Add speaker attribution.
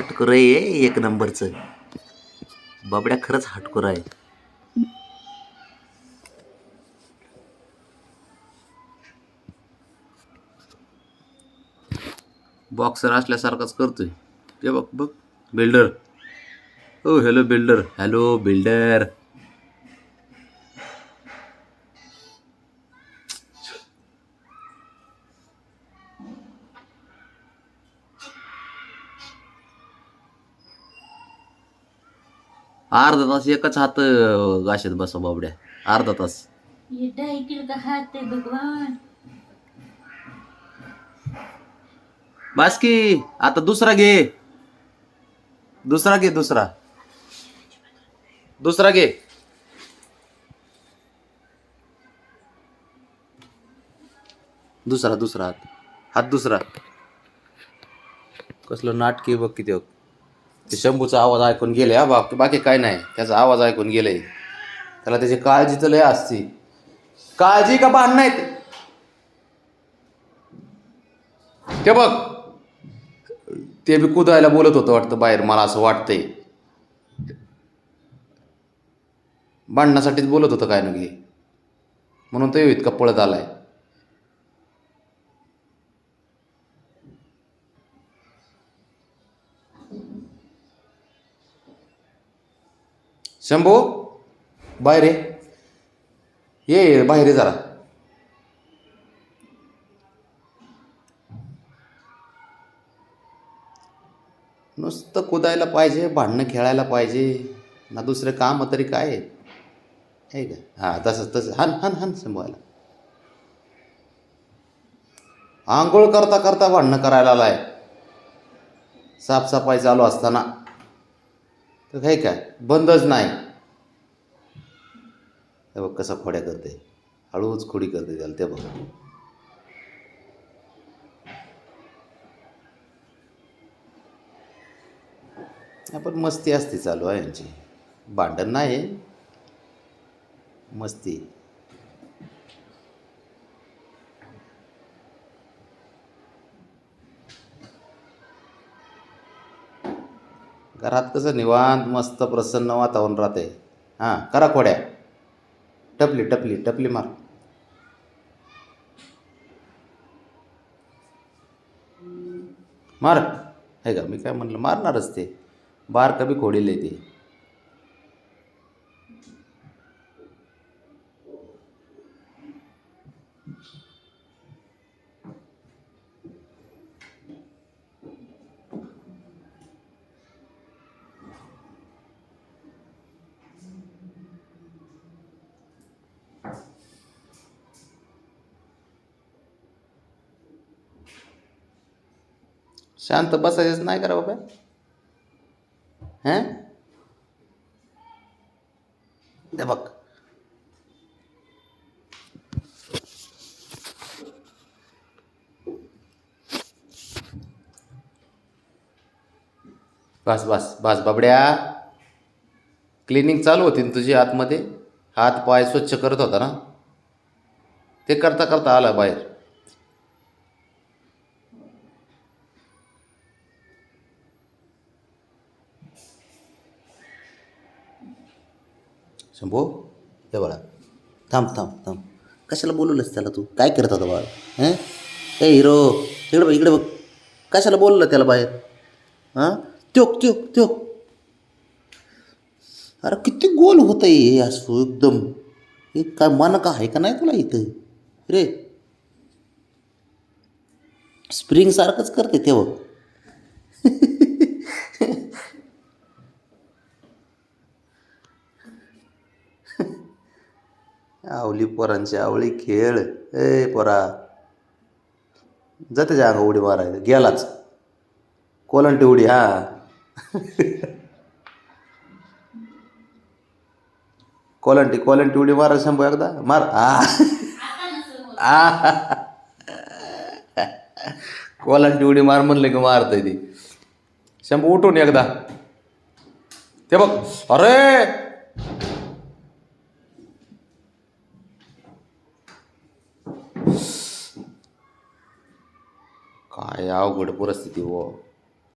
Speaker 1: हाटकुर आहे एक नंबरचं. बाबड्या खरंच हाटकुर आहे. बॉक्सर असल्यासारखाच करतोय. ते बघ बघ. बिल्डर ओ हॅलो बिल्डर हॅलो बिल्डर अर्धा तास एकच हात घासत बसा बाबड्या. अर्धा तास.
Speaker 2: ये ढाई किलो का हाथ भगवान.
Speaker 1: बस की आता दुसरा घे. दुसरा घे दुसरा. दुसरा घे. दुसरा दुसरा हात. हात दुसरा. कसलं नाटकी बघ किती बघ. ते शंभूचा आवाज ऐकून गेले हा बाकी बाकी काय नाही. त्याचा आवाज ऐकून गेले. त्याला त्याची काळजी तर लय असते. काळजी का भांडण नाही ते बघ ते बी कुदायला बोलत होतं वाटतं बाहेर मला असं वाटतंय. भांडण्यासाठीच बोलत होतं काय नगे म्हणून तो इतका पळत आलाय. शंभू बाहेर ये. ये बाहेर ये जरा. नुसतं कुदायला पाहिजे भांडणं खेळायला पाहिजे. ना दुसरं काम तरी काय आहे? आहे का? हां तसंच तसं. हन हन हन संभवायला आंघोळ करता करता भांडणं करायला आलाय साफसफाई चालू असताना. तर काय काय? बंदच नाही. बघ कसा खोड्या करते हळूच खोडी करते त्याला ते बघ. आपण मस्ती असते चालू आहे यांची. भांडण नाही. मस्ती. घरात कसं निवांत मस्त प्रसन्न वातावरण राहते हां करा खोड्या. टपली टपली टपली मार. मार. हे का मी काय म्हणलं मारणारच ते. बार कमी खोडील ते. शांत बसायचंच नाही करा बाबा? हां? दे बघ. बस बस बस बाबड्या. क्लिनिंग चालू होती ना तुझी आतमध्ये? हात पाय स्वच्छ करत होता ना? ते करता करता आला बाहेर. शंभू हे बाळा. थांब थांब थांब. कशाला बोलवलंस त्याला तू? काय करत होता बाळ? हं? ए हिरो इकडे बघ इकडे बघ. कशाला बोललं त्याला बाहेर? हां? त्योक त्योक त्योक. अरे किती गोल होतं हे असं एकदम. हे काय मन का आहे का नाही तुला इथं? रे. स्प्रिंग सारखंच करते तेव्हा आवली पोरांची आवळी खेळ. ए पोरा. जाते त्या अंगा उडी मारायला. गेलाच. कोलंटी उडी हा. कोलंटी कोलंटी उडी मारा शंभू एकदा. मार. आ. आ. कोलंटी उडी मार म्हणले की मारतय ती. शंभू उठून एकदा. ते बघ. अरे! काय अवघड परिस्थिती हो